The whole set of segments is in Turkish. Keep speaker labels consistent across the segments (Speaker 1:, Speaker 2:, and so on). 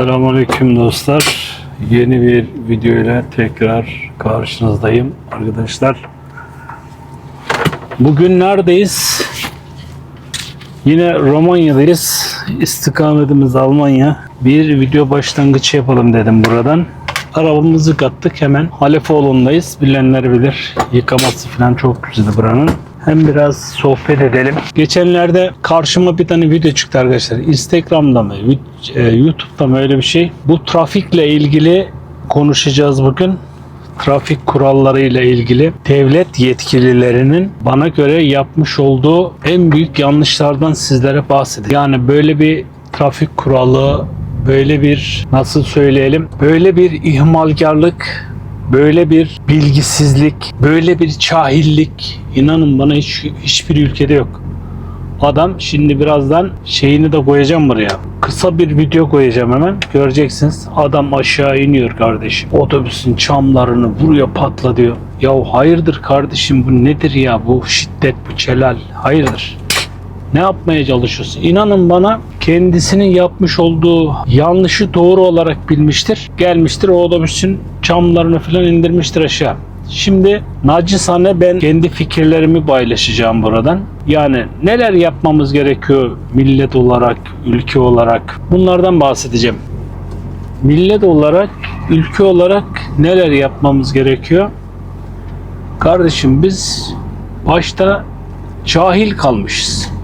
Speaker 1: Selamünaleyküm dostlar. Yeni bir video ile tekrar karşınızdayım arkadaşlar. Bugün neredeyiz? Yine Romanya'dayız. İstikametimiz Almanya. Bir video başlangıcı yapalım dedim buradan. Arabamızı kattık hemen. Halefoğlu'ndayız. Bilenler bilir. Yıkaması falan çok güzel buranın. Hem biraz sohbet edelim. Geçenlerde karşıma bir tane video çıktı arkadaşlar. Instagram'da mı, e, YouTube'da mı öyle bir şey. Bu trafikle ilgili konuşacağız bugün. Trafik kuralları ile ilgili devlet yetkililerinin bana göre yapmış olduğu en büyük yanlışlardan sizlere bahsedeyim. Yani böyle bir trafik kuralı, böyle bir nasıl söyleyelim, böyle bir ihmalkarlık, böyle bir bilgisizlik, böyle bir cahillik inanın bana hiç hiçbir ülkede yok. Adam şimdi birazdan şeyini de koyacağım buraya. Kısa bir video koyacağım hemen. Göreceksiniz. Adam aşağı iniyor kardeşim. Otobüsün çamlarını vuruyor patla diyor. Ya hayırdır kardeşim bu nedir ya bu şiddet bu celal hayırdır. Ne yapmaya çalışıyorsun? İnanın bana kendisinin yapmış olduğu yanlışı doğru olarak bilmiştir. Gelmiştir o otobüsün camlarını falan indirmiştir aşağı. Şimdi nacizane ben kendi fikirlerimi paylaşacağım buradan. Yani neler yapmamız gerekiyor millet olarak, ülke olarak bunlardan bahsedeceğim. Millet olarak, ülke olarak neler yapmamız gerekiyor? Kardeşim biz başta cahil kalmışız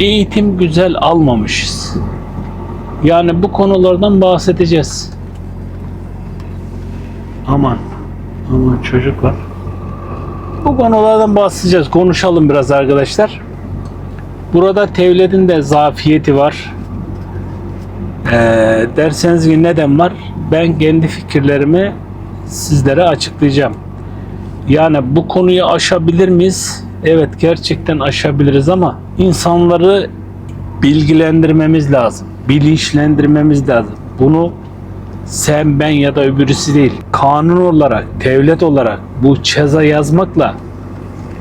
Speaker 1: eğitim güzel almamışız. Yani bu konulardan bahsedeceğiz. Aman, aman çocuklar. Bu konulardan bahsedeceğiz. Konuşalım biraz arkadaşlar. Burada devletin de zafiyeti var. Ee, derseniz ki neden var? Ben kendi fikirlerimi sizlere açıklayacağım. Yani bu konuyu aşabilir miyiz? Evet gerçekten aşabiliriz ama insanları bilgilendirmemiz lazım. Bilinçlendirmemiz lazım. Bunu sen ben ya da öbürüsü değil. Kanun olarak, devlet olarak bu ceza yazmakla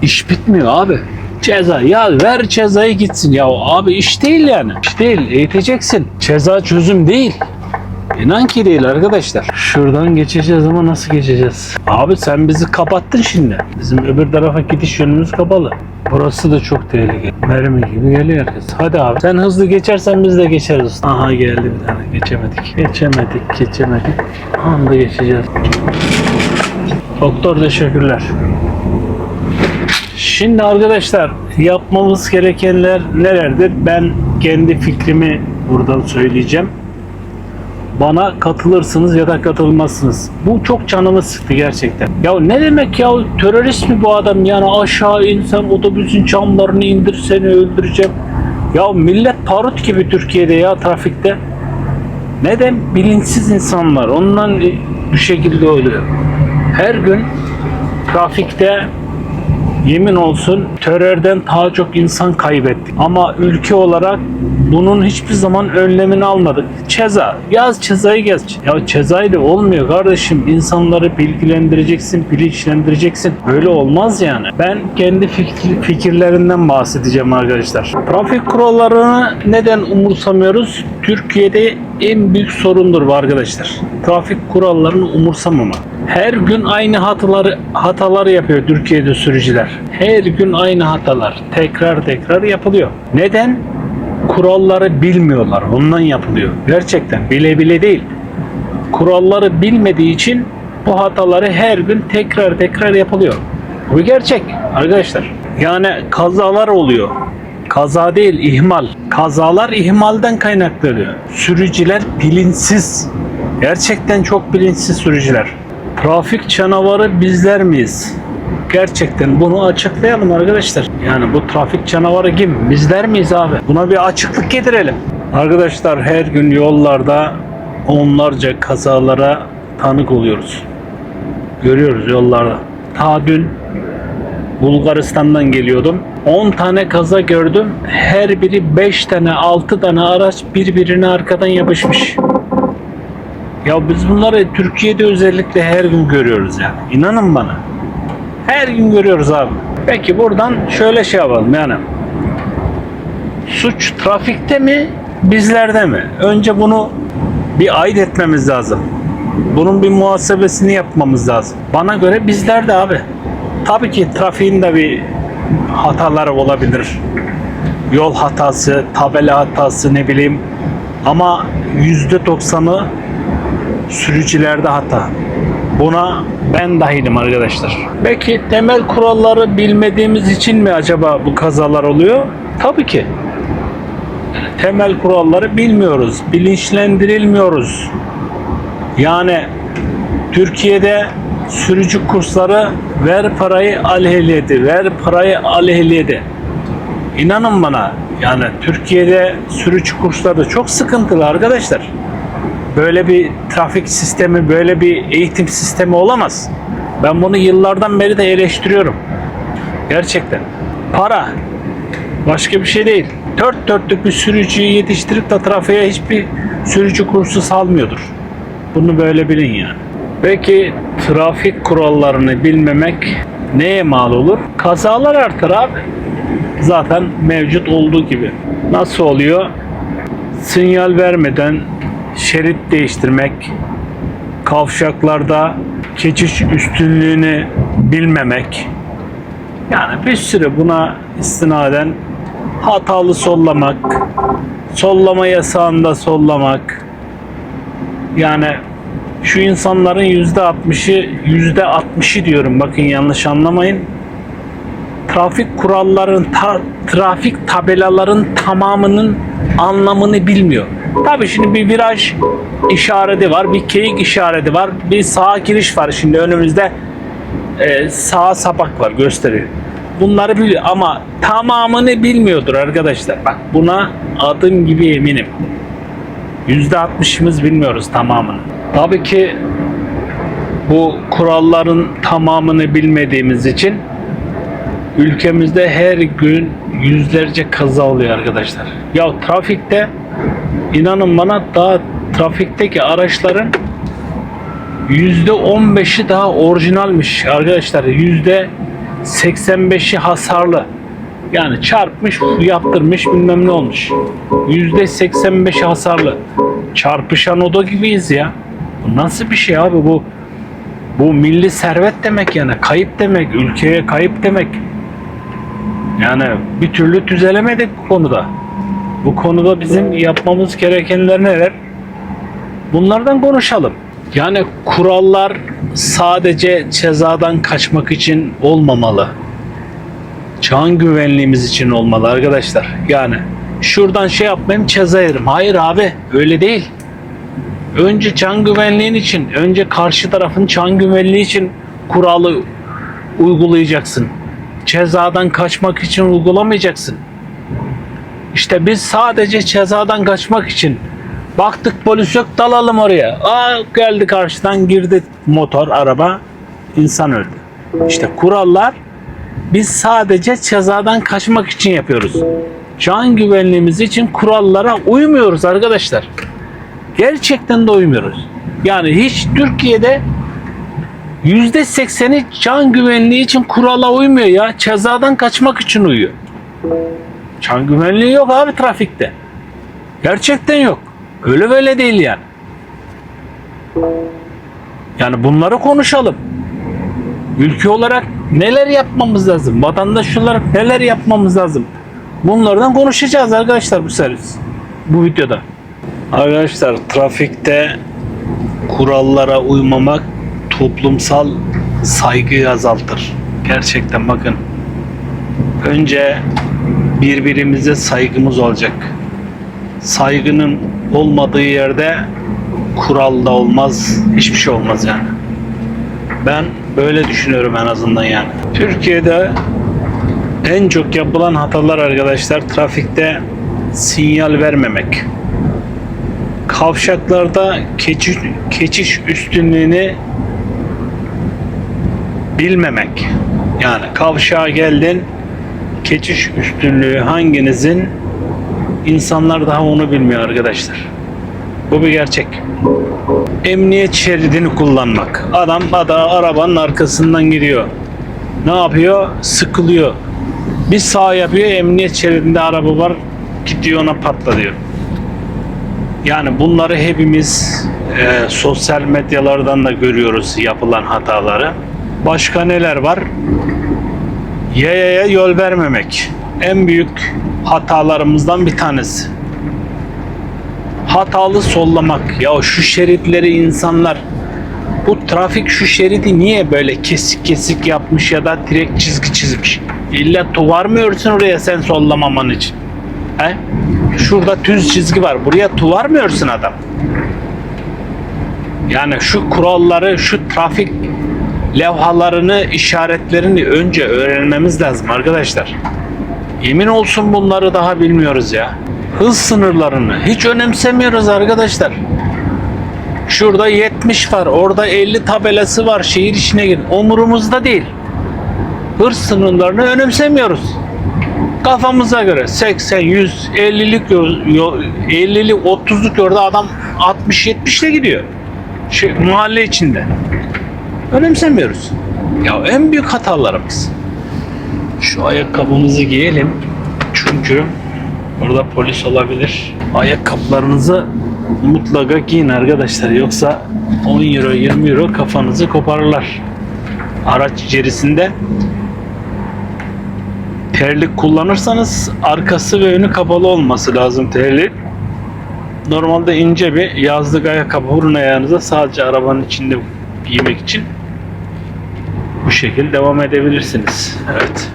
Speaker 1: iş bitmiyor abi. Ceza ya ver cezayı gitsin ya abi iş değil yani. İş değil eğiteceksin. Ceza çözüm değil. İnan ki değil arkadaşlar. Şuradan geçeceğiz ama nasıl geçeceğiz? Abi sen bizi kapattın şimdi. Bizim öbür tarafa gidiş yönümüz kapalı. Burası da çok tehlikeli. Mermi gibi geliyor herkes. Hadi abi. Sen hızlı geçersen biz de geçeriz. Aha geldi bir tane. Geçemedik. Geçemedik. Geçemedik. Anda geçeceğiz. Doktor teşekkürler. Şimdi arkadaşlar yapmamız gerekenler nelerdir? Ben kendi fikrimi buradan söyleyeceğim bana katılırsınız ya da katılmazsınız. Bu çok canımı sıktı gerçekten. Ya ne demek ya terörist mi bu adam yani aşağı insem otobüsün camlarını indir seni öldüreceğim. Ya millet parut gibi Türkiye'de ya trafikte. Neden? Bilinçsiz insanlar. Ondan bu şekilde oluyor. Her gün trafikte yemin olsun terörden daha çok insan kaybettik. Ama ülke olarak bunun hiçbir zaman önlemini almadık. Ceza. Yaz cezayı geç. Ya cezayla olmuyor kardeşim. İnsanları bilgilendireceksin, bilinçlendireceksin. Böyle olmaz yani. Ben kendi fikir, fikirlerinden bahsedeceğim arkadaşlar. Trafik kurallarını neden umursamıyoruz? Türkiye'de en büyük sorundur bu arkadaşlar. Trafik kurallarını umursamama. Her gün aynı hataları hataları yapıyor Türkiye'de sürücüler. Her gün aynı hatalar tekrar tekrar yapılıyor. Neden? Kuralları bilmiyorlar. Ondan yapılıyor. Gerçekten bile bile değil. Kuralları bilmediği için bu hataları her gün tekrar tekrar yapılıyor. Bu gerçek arkadaşlar. Yani kazalar oluyor. Kaza değil ihmal. Kazalar ihmalden kaynaklanıyor. Sürücüler bilinçsiz. Gerçekten çok bilinçsiz sürücüler. Trafik canavarı bizler miyiz? Gerçekten bunu açıklayalım arkadaşlar. Yani bu trafik canavarı kim? Bizler miyiz abi? Buna bir açıklık getirelim. Arkadaşlar her gün yollarda onlarca kazalara tanık oluyoruz. Görüyoruz yollarda. Ta dün Bulgaristan'dan geliyordum. 10 tane kaza gördüm. Her biri 5 tane 6 tane araç birbirine arkadan yapışmış. Ya biz bunları Türkiye'de özellikle her gün görüyoruz yani. İnanın bana. Her gün görüyoruz abi. Peki buradan şöyle şey yapalım yani. Suç trafikte mi, bizlerde mi? Önce bunu bir ayırt etmemiz lazım. Bunun bir muhasebesini yapmamız lazım. Bana göre bizler de abi. Tabii ki trafiğin de bir hataları olabilir. Yol hatası, tabela hatası ne bileyim. Ama yüzde doksanı sürücülerde hata. Buna ben dahilim arkadaşlar. Belki temel kuralları bilmediğimiz için mi acaba bu kazalar oluyor? Tabii ki. Temel kuralları bilmiyoruz, bilinçlendirilmiyoruz. Yani Türkiye'de sürücü kursları ver parayı al ver parayı al. İnanın bana yani Türkiye'de sürücü kursları çok sıkıntılı arkadaşlar. Böyle bir trafik sistemi, böyle bir eğitim sistemi olamaz. Ben bunu yıllardan beri de eleştiriyorum. Gerçekten. Para. Başka bir şey değil. Dört dörtlük bir sürücüyü yetiştirip de trafiğe hiçbir sürücü kursu salmıyordur. Bunu böyle bilin yani. Peki trafik kurallarını bilmemek neye mal olur? Kazalar artar abi. Zaten mevcut olduğu gibi. Nasıl oluyor? Sinyal vermeden şerit değiştirmek, kavşaklarda geçiş üstünlüğünü bilmemek. Yani bir sürü buna istinaden hatalı sollamak, sollama yasağında sollamak. Yani şu insanların yüzde altmışı, yüzde altmışı diyorum bakın yanlış anlamayın. Trafik kuralların, ta- trafik tabelaların tamamının anlamını bilmiyor. Tabii şimdi bir viraj işareti var, bir keyik işareti var, bir sağa giriş var şimdi önümüzde e, sağ sapak var gösteriyor. Bunları biliyor ama tamamını bilmiyordur arkadaşlar. Bak buna adım gibi eminim. %60'ımız bilmiyoruz tamamını. Tabii ki bu kuralların tamamını bilmediğimiz için ülkemizde her gün yüzlerce kaza oluyor arkadaşlar. Ya trafikte inanın bana daha trafikteki araçların yüzde 15'i daha orijinalmiş arkadaşlar. Yüzde 85'i hasarlı. Yani çarpmış, yaptırmış bilmem ne olmuş. Yüzde 85'i hasarlı. Çarpışan oda gibiyiz ya. Bu nasıl bir şey abi bu? Bu milli servet demek yani. Kayıp demek. Ülkeye kayıp demek. Yani bir türlü düzelemedik bu konuda. Bu konuda bizim yapmamız gerekenler neler? Bunlardan konuşalım. Yani kurallar sadece cezadan kaçmak için olmamalı. Can güvenliğimiz için olmalı arkadaşlar. Yani şuradan şey yapmayayım ceza yerim. Hayır abi öyle değil. Önce can güvenliğin için, önce karşı tarafın can güvenliği için kuralı uygulayacaksın. Cezadan kaçmak için uygulamayacaksın. İşte biz sadece cezadan kaçmak için baktık polis yok dalalım oraya. Aa geldi karşıdan girdi motor, araba, insan öldü. İşte kurallar biz sadece cezadan kaçmak için yapıyoruz. Can güvenliğimiz için kurallara uymuyoruz arkadaşlar. Gerçekten de uymuyoruz. Yani hiç Türkiye'de yüzde sekseni can güvenliği için kurala uymuyor ya. Cezadan kaçmak için uyuyor. Can güvenliği yok abi trafikte. Gerçekten yok. Öyle böyle değil yani. Yani bunları konuşalım. Ülke olarak neler yapmamız lazım? Vatandaş olarak neler yapmamız lazım? Bunlardan konuşacağız arkadaşlar bu servis. Bu videoda. Arkadaşlar trafikte kurallara uymamak toplumsal saygıyı azaltır. Gerçekten bakın. Önce birbirimize saygımız olacak. Saygının olmadığı yerde kural da olmaz, hiçbir şey olmaz yani. Ben böyle düşünüyorum en azından yani. Türkiye'de en çok yapılan hatalar arkadaşlar trafikte sinyal vermemek. Kavşaklarda geçiş, geçiş üstünlüğünü bilmemek. Yani kavşağa geldin geçiş üstünlüğü hanginizin insanlar daha onu bilmiyor arkadaşlar. Bu bir gerçek. Emniyet şeridini kullanmak. Adam ada arabanın arkasından gidiyor. Ne yapıyor? Sıkılıyor. Bir sağ yapıyor, emniyet şeridinde araba var, gidiyor ona patlatıyor. Yani bunları hepimiz e, sosyal medyalardan da görüyoruz yapılan hataları. Başka neler var? Yayaya yol vermemek. En büyük hatalarımızdan bir tanesi. Hatalı sollamak. Ya şu şeritleri insanlar bu trafik şu şeridi niye böyle kesik kesik yapmış ya da direkt çizgi çizmiş? İlla tuvar mı örsün oraya sen sollamaman için? He? Şurada düz çizgi var. Buraya tuvar mı örsün adam? Yani şu kuralları, şu trafik levhalarını, işaretlerini önce öğrenmemiz lazım arkadaşlar. Yemin olsun bunları daha bilmiyoruz ya. Hız sınırlarını hiç önemsemiyoruz arkadaşlar. Şurada 70 var, orada 50 tabelası var. Şehir içine girin. Umurumuzda değil. Hız sınırlarını önemsemiyoruz. Kafamıza göre 80, 100, 50'lik yol, yol 50'lik 30'luk yolda adam 60 70 ile gidiyor. Şey, mahalle içinde. Önemsemiyoruz. Ya en büyük hatalarımız. Şu ayakkabımızı giyelim. Çünkü burada polis olabilir. Ayakkabılarınızı mutlaka giyin arkadaşlar. Yoksa 10 euro 20 euro kafanızı koparırlar. Araç içerisinde terlik kullanırsanız arkası ve önü kapalı olması lazım terlik. Normalde ince bir yazlık ayakkabı vurun ayağınıza sadece arabanın içinde giymek için bu şekilde devam edebilirsiniz. Evet.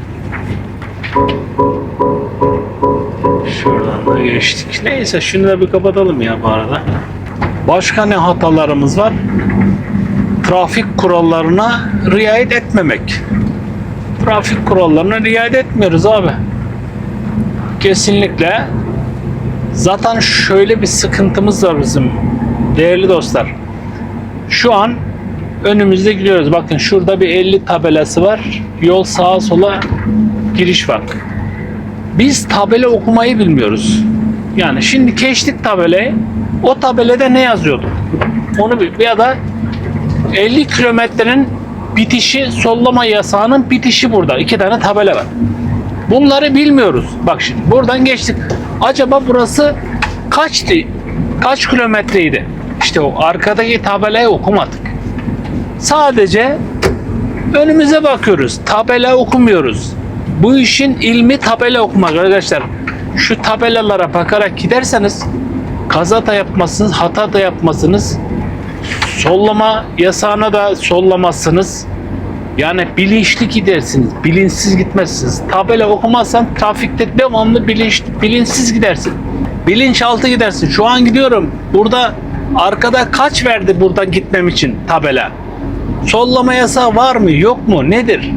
Speaker 1: Şuradan da geçtik. Neyse şunu da bir kapatalım ya bu arada. Başka ne hatalarımız var? Trafik kurallarına riayet etmemek. Trafik kurallarına riayet etmiyoruz abi. Kesinlikle. Zaten şöyle bir sıkıntımız var bizim değerli dostlar. Şu an önümüzde gidiyoruz. Bakın şurada bir 50 tabelası var. Yol sağa sola giriş var. Biz tabela okumayı bilmiyoruz. Yani şimdi geçtik tabelayı. O tabelada ne yazıyordu? Onu bil. Ya da 50 kilometrenin bitişi sollama yasağının bitişi burada. İki tane tabela var. Bunları bilmiyoruz. Bak şimdi buradan geçtik. Acaba burası kaçtı? Kaç kilometreydi? İşte o arkadaki tabelayı okumadık. Sadece önümüze bakıyoruz. Tabela okumuyoruz. Bu işin ilmi tabela okumak arkadaşlar. Şu tabelalara bakarak giderseniz kaza da yapmazsınız, hata da yapmazsınız. Sollama yasağına da sollamazsınız. Yani bilinçli gidersiniz, bilinçsiz gitmezsiniz. Tabela okumazsan trafikte devamlı bilinç, bilinçsiz gidersin. Bilinçaltı gidersin. Şu an gidiyorum. Burada arkada kaç verdi buradan gitmem için tabela? Sollama yasağı var mı, yok mu, nedir?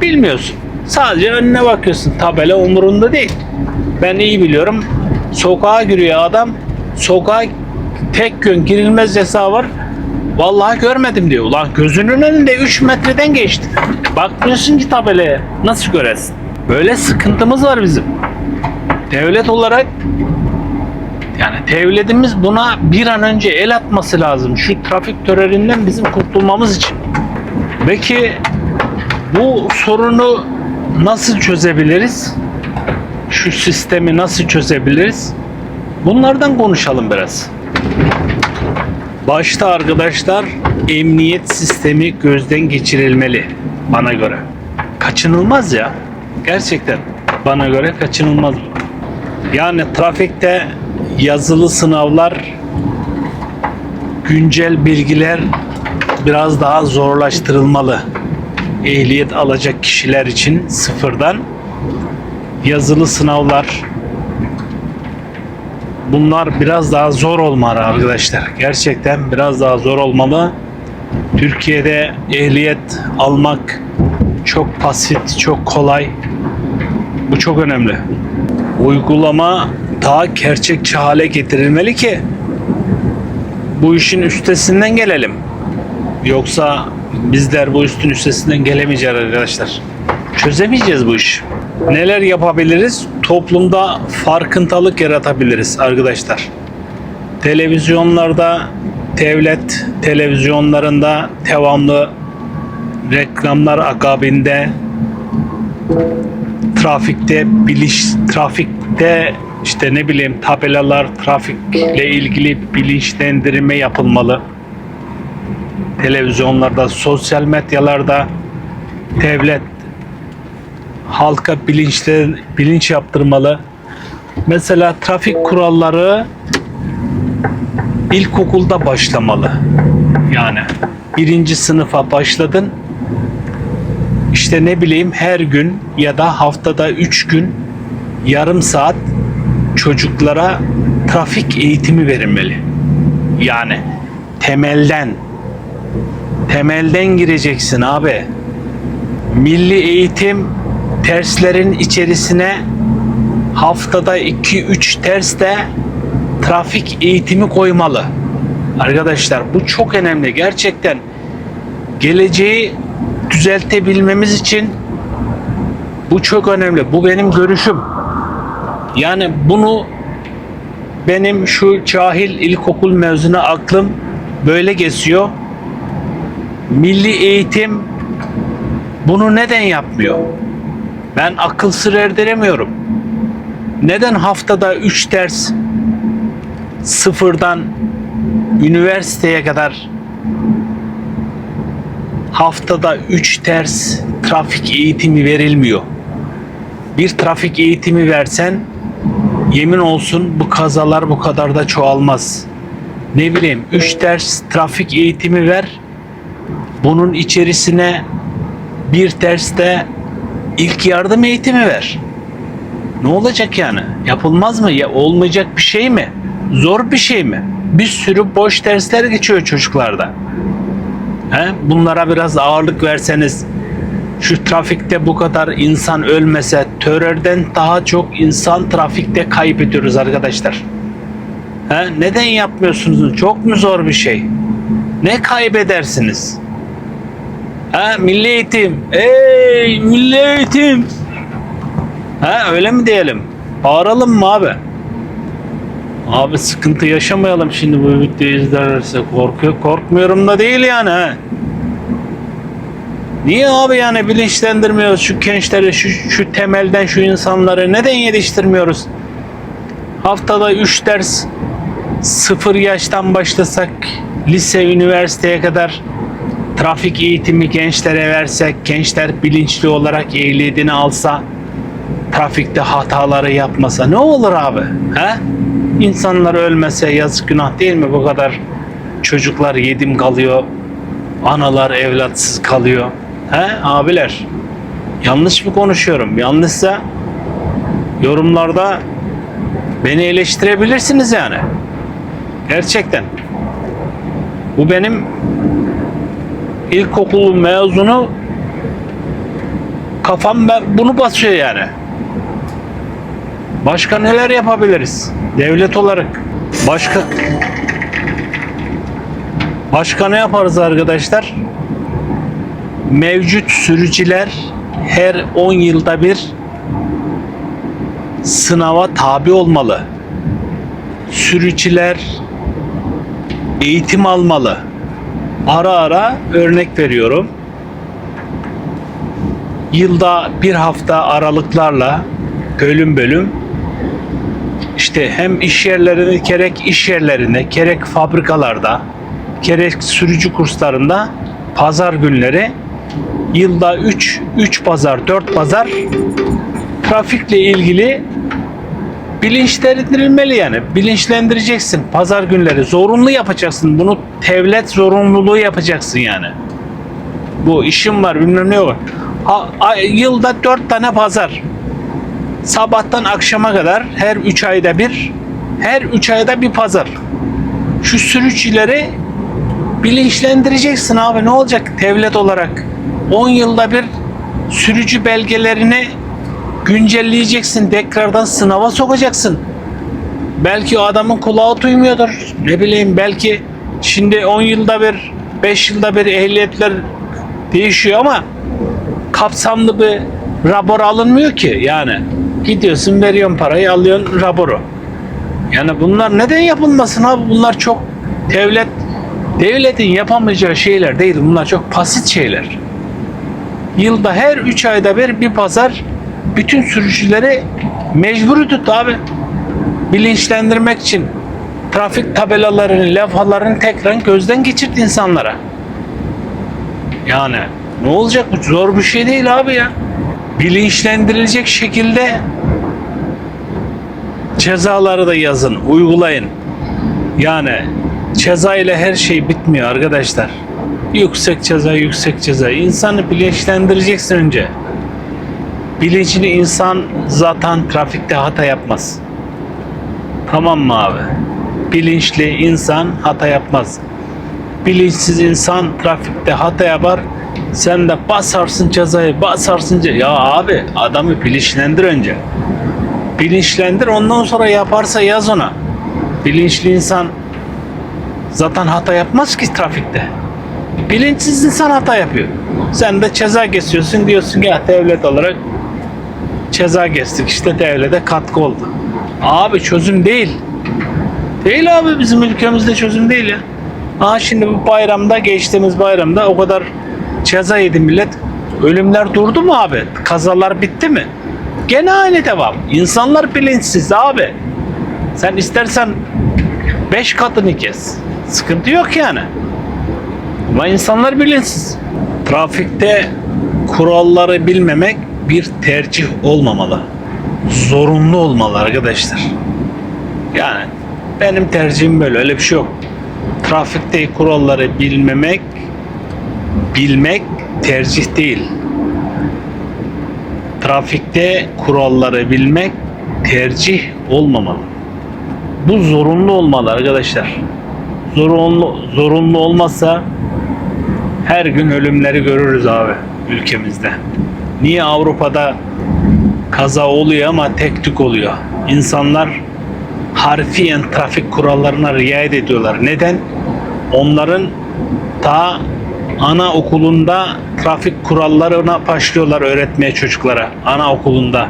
Speaker 1: Bilmiyorsun. Sadece önüne bakıyorsun. Tabela umurunda değil. Ben iyi biliyorum. Sokağa giriyor adam. Sokağa tek yön girilmez yasağı var. Vallahi görmedim diyor. Ulan gözünün önünde 3 metreden geçti. Bakmıyorsun ki tabelaya. Nasıl göresin? Böyle sıkıntımız var bizim. Devlet olarak yani devletimiz buna bir an önce el atması lazım. Şu trafik teröründen bizim kurtulmamız için. Peki bu sorunu nasıl çözebiliriz? Şu sistemi nasıl çözebiliriz? Bunlardan konuşalım biraz. Başta arkadaşlar emniyet sistemi gözden geçirilmeli bana göre. Kaçınılmaz ya. Gerçekten bana göre kaçınılmaz. Yani trafikte yazılı sınavlar, güncel bilgiler biraz daha zorlaştırılmalı. Ehliyet alacak kişiler için sıfırdan yazılı sınavlar bunlar biraz daha zor olmalı arkadaşlar. Gerçekten biraz daha zor olmalı. Türkiye'de ehliyet almak çok basit, çok kolay. Bu çok önemli. Uygulama daha gerçekçi hale getirilmeli ki bu işin üstesinden gelelim. Yoksa bizler bu üstün üstesinden gelemeyeceğiz arkadaşlar. Çözemeyeceğiz bu işi. Neler yapabiliriz? Toplumda farkındalık yaratabiliriz arkadaşlar. Televizyonlarda, devlet televizyonlarında devamlı reklamlar akabinde trafikte biliş trafikte işte ne bileyim tabelalar, trafikle ilgili bilinçlendirme yapılmalı. Televizyonlarda, sosyal medyalarda devlet halka bilinçle, bilinç yaptırmalı. Mesela trafik kuralları ilkokulda başlamalı. Yani birinci sınıfa başladın. İşte ne bileyim her gün ya da haftada üç gün yarım saat çocuklara trafik eğitimi verilmeli. Yani temelden temelden gireceksin abi. Milli eğitim derslerin içerisine haftada 2-3 ders de trafik eğitimi koymalı. Arkadaşlar bu çok önemli. Gerçekten geleceği düzeltebilmemiz için bu çok önemli. Bu benim görüşüm. Yani bunu benim şu cahil ilkokul mezunu aklım böyle geçiyor. Milli eğitim bunu neden yapmıyor? Ben akıl sır erdiremiyorum. Neden haftada 3 ders sıfırdan üniversiteye kadar haftada 3 ders trafik eğitimi verilmiyor? Bir trafik eğitimi versen yemin olsun bu kazalar bu kadar da çoğalmaz. Ne bileyim 3 ders trafik eğitimi ver. Bunun içerisine bir derste ilk yardım eğitimi ver. Ne olacak yani? Yapılmaz mı? Ya olmayacak bir şey mi? Zor bir şey mi? Bir sürü boş dersler geçiyor çocuklarda. He? Bunlara biraz ağırlık verseniz şu trafikte bu kadar insan ölmese terörden daha çok insan trafikte kaybediyoruz arkadaşlar. He? Neden yapmıyorsunuz? Çok mu zor bir şey? Ne kaybedersiniz? Ha milli eğitim. Ey milli eğitim. Ha öyle mi diyelim? Bağıralım mı abi? Abi sıkıntı yaşamayalım şimdi bu videoyu izlerse korkuyor. Korkmuyorum da değil yani ha. Niye abi yani bilinçlendirmiyoruz şu gençleri, şu, şu temelden şu insanları neden yetiştirmiyoruz? Haftada 3 ders sıfır yaştan başlasak lise, üniversiteye kadar trafik eğitimi gençlere versek, gençler bilinçli olarak ehliyetini alsa, trafikte hataları yapmasa ne olur abi? He? İnsanlar ölmese yazık günah değil mi bu kadar çocuklar yedim kalıyor, analar evlatsız kalıyor. He abiler? Yanlış mı konuşuyorum? Yanlışsa yorumlarda beni eleştirebilirsiniz yani. Gerçekten. Bu benim ilkokul mezunu kafam ben bunu basıyor yani. Başka neler yapabiliriz? Devlet olarak. Başka Başka ne yaparız arkadaşlar? Mevcut sürücüler her 10 yılda bir sınava tabi olmalı. Sürücüler eğitim almalı. Ara ara örnek veriyorum. Yılda bir hafta aralıklarla bölüm bölüm işte hem iş yerlerinde gerek iş yerlerinde gerek fabrikalarda gerek sürücü kurslarında pazar günleri yılda 3 3 pazar 4 pazar trafikle ilgili bilinçlendirilmeli yani. Bilinçlendireceksin. Pazar günleri zorunlu yapacaksın. Bunu devlet zorunluluğu yapacaksın yani. Bu işim var bilmem ne var. Ha, ay- yılda dört tane pazar. Sabahtan akşama kadar her üç ayda bir her üç ayda bir pazar. Şu sürücüleri bilinçlendireceksin abi ne olacak devlet olarak. 10 yılda bir sürücü belgelerini güncelleyeceksin. Tekrardan sınava sokacaksın. Belki o adamın kulağı duymuyordur. Ne bileyim belki şimdi 10 yılda bir 5 yılda bir ehliyetler değişiyor ama kapsamlı bir rapor alınmıyor ki yani. Gidiyorsun veriyorsun parayı alıyorsun raporu. Yani bunlar neden yapılmasın abi? Bunlar çok devlet devletin yapamayacağı şeyler değil. Bunlar çok basit şeyler. Yılda her 3 ayda bir bir pazar bütün sürücüleri mecburi tut abi. bilinçlendirmek için trafik tabelalarını, levhalarını tekrar gözden geçirt insanlara. Yani ne olacak bu zor bir şey değil abi ya. Bilinçlendirilecek şekilde cezaları da yazın, uygulayın. Yani ceza ile her şey bitmiyor arkadaşlar. Yüksek ceza, yüksek ceza. İnsanı bilinçlendireceksin önce. Bilinçli insan zaten trafikte hata yapmaz. Tamam mı abi? Bilinçli insan hata yapmaz. Bilinçsiz insan trafikte hata yapar. Sen de basarsın cezayı, basarsın ce- Ya abi adamı bilinçlendir önce. Bilinçlendir ondan sonra yaparsa yaz ona. Bilinçli insan zaten hata yapmaz ki trafikte. Bilinçsiz insan hata yapıyor. Sen de ceza kesiyorsun diyorsun ki ya devlet olarak ceza kestik işte devlete katkı oldu. Abi çözüm değil. Değil abi bizim ülkemizde çözüm değil ya. Aa şimdi bu bayramda geçtiğimiz bayramda o kadar ceza yedi millet. Ölümler durdu mu abi? Kazalar bitti mi? Gene aynı devam. İnsanlar bilinçsiz abi. Sen istersen 5 katını kes. Sıkıntı yok yani. Ama insanlar bilinçsiz. Trafikte kuralları bilmemek bir tercih olmamalı. Zorunlu olmalı arkadaşlar. Yani benim tercihim böyle. Öyle bir şey yok. Trafikte kuralları bilmemek bilmek tercih değil. Trafikte kuralları bilmek tercih olmamalı. Bu zorunlu olmalı arkadaşlar. Zorunlu zorunlu olmazsa her gün ölümleri görürüz abi ülkemizde. Niye Avrupa'da kaza oluyor ama tek tük oluyor? İnsanlar harfiyen trafik kurallarına riayet ediyorlar. Neden? Onların ta ana okulunda trafik kurallarına başlıyorlar öğretmeye çocuklara. Ana okulunda.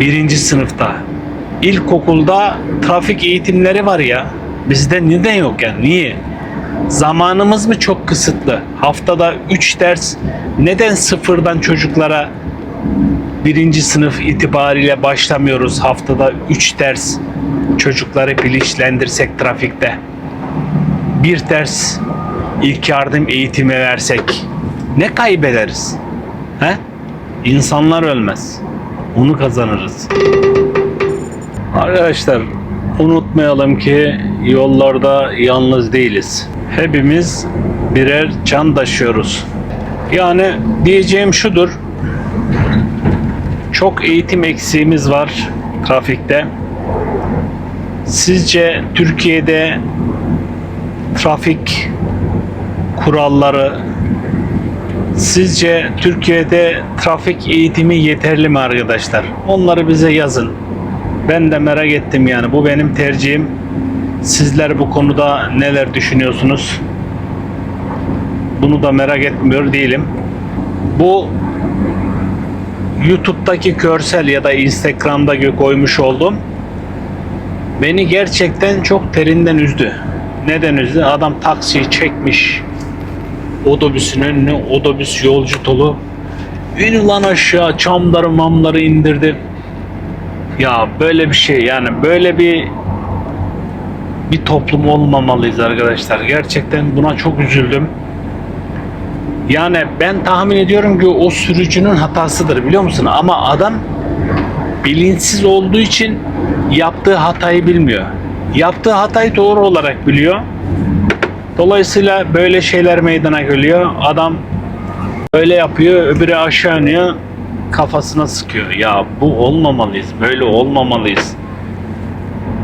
Speaker 1: Birinci sınıfta. İlkokulda trafik eğitimleri var ya. Bizde neden yok yani? Niye? Zamanımız mı çok kısıtlı? Haftada 3 ders neden sıfırdan çocuklara birinci sınıf itibariyle başlamıyoruz? Haftada 3 ders çocukları bilinçlendirsek trafikte. Bir ders ilk yardım eğitimi versek ne kaybederiz? He? İnsanlar ölmez. Onu kazanırız. Arkadaşlar unutmayalım ki yollarda yalnız değiliz. Hepimiz birer can taşıyoruz. Yani diyeceğim şudur. Çok eğitim eksiğimiz var trafikte. Sizce Türkiye'de trafik kuralları sizce Türkiye'de trafik eğitimi yeterli mi arkadaşlar? Onları bize yazın. Ben de merak ettim yani. Bu benim tercihim. Sizler bu konuda neler düşünüyorsunuz? Bunu da merak etmiyor değilim. Bu YouTube'daki görsel ya da Instagram'da koymuş olduğum beni gerçekten çok terinden üzdü. Neden üzdü? Adam taksiyi çekmiş. Otobüsün önüne otobüs yolcu dolu. İn lan aşağı çamları mamları indirdi. Ya böyle bir şey yani böyle bir bir toplum olmamalıyız arkadaşlar. Gerçekten buna çok üzüldüm. Yani ben tahmin ediyorum ki o sürücünün hatasıdır biliyor musun? Ama adam bilinçsiz olduğu için yaptığı hatayı bilmiyor. Yaptığı hatayı doğru olarak biliyor. Dolayısıyla böyle şeyler meydana geliyor. Adam böyle yapıyor, öbürü aşağı iniyor, kafasına sıkıyor. Ya bu olmamalıyız, böyle olmamalıyız.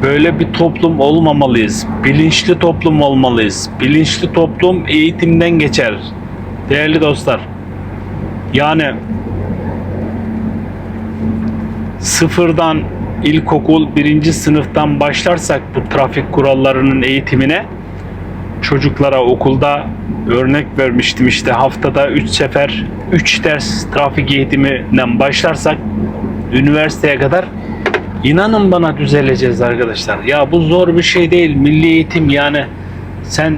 Speaker 1: Böyle bir toplum olmamalıyız. Bilinçli toplum olmalıyız. Bilinçli toplum eğitimden geçer. Değerli dostlar. Yani sıfırdan ilkokul birinci sınıftan başlarsak bu trafik kurallarının eğitimine çocuklara okulda örnek vermiştim işte haftada 3 sefer 3 ders trafik eğitiminden başlarsak üniversiteye kadar inanın bana düzeleceğiz arkadaşlar. Ya bu zor bir şey değil. Milli eğitim yani sen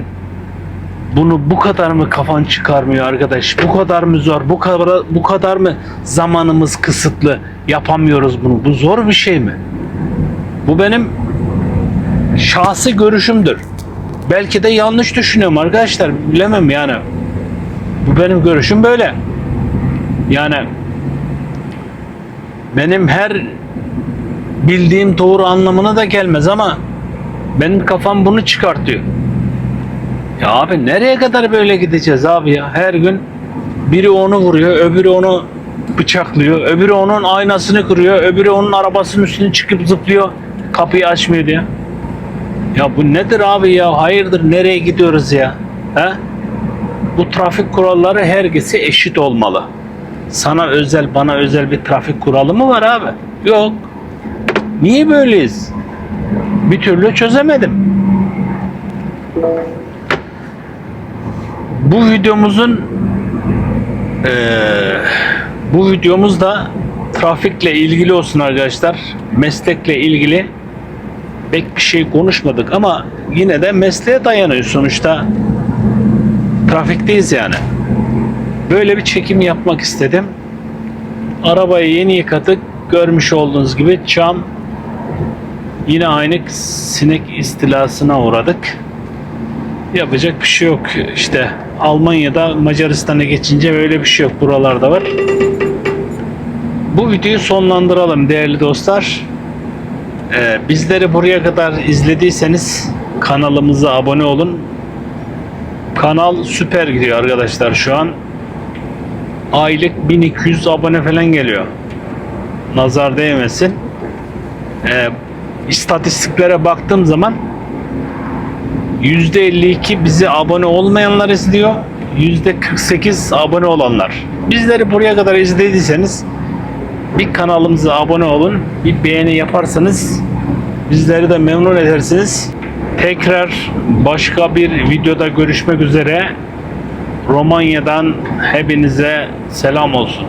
Speaker 1: bunu bu kadar mı kafan çıkarmıyor arkadaş? Bu kadar mı zor? Bu kadar bu kadar mı zamanımız kısıtlı? Yapamıyoruz bunu. Bu zor bir şey mi? Bu benim şahsi görüşümdür. Belki de yanlış düşünüyorum arkadaşlar. Bilemem yani. Bu benim görüşüm böyle. Yani benim her bildiğim doğru anlamına da gelmez ama benim kafam bunu çıkartıyor. Ya abi nereye kadar böyle gideceğiz abi ya? Her gün biri onu vuruyor, öbürü onu bıçaklıyor, öbürü onun aynasını kırıyor, öbürü onun arabasının üstüne çıkıp zıplıyor, kapıyı açmıyor diye. Ya bu nedir abi ya? Hayırdır nereye gidiyoruz ya? He? Bu trafik kuralları herkese eşit olmalı. Sana özel, bana özel bir trafik kuralı mı var abi? Yok. Niye böyleyiz? Bir türlü çözemedim. Bu videomuzun eee, bu videomuz da trafikle ilgili olsun arkadaşlar. Meslekle ilgili pek bir şey konuşmadık ama yine de mesleğe dayanıyor sonuçta. Trafikteyiz yani. Böyle bir çekim yapmak istedim. Arabayı yeni yıkadık. Görmüş olduğunuz gibi cam yine aynı sinek istilasına uğradık. Yapacak bir şey yok. İşte Almanya'da Macaristan'a geçince böyle bir şey yok. Buralarda var. Bu videoyu sonlandıralım değerli dostlar. Ee, bizleri buraya kadar izlediyseniz kanalımıza abone olun. Kanal süper gidiyor arkadaşlar şu an. Aylık 1200 abone falan geliyor. Nazar değmesin. Ee, istatistiklere baktığım zaman %52 bize abone olmayanlar izliyor. %48 abone olanlar. Bizleri buraya kadar izlediyseniz bir kanalımıza abone olun. Bir beğeni yaparsanız bizleri de memnun edersiniz. Tekrar başka bir videoda görüşmek üzere. Romanya'dan hepinize selam olsun.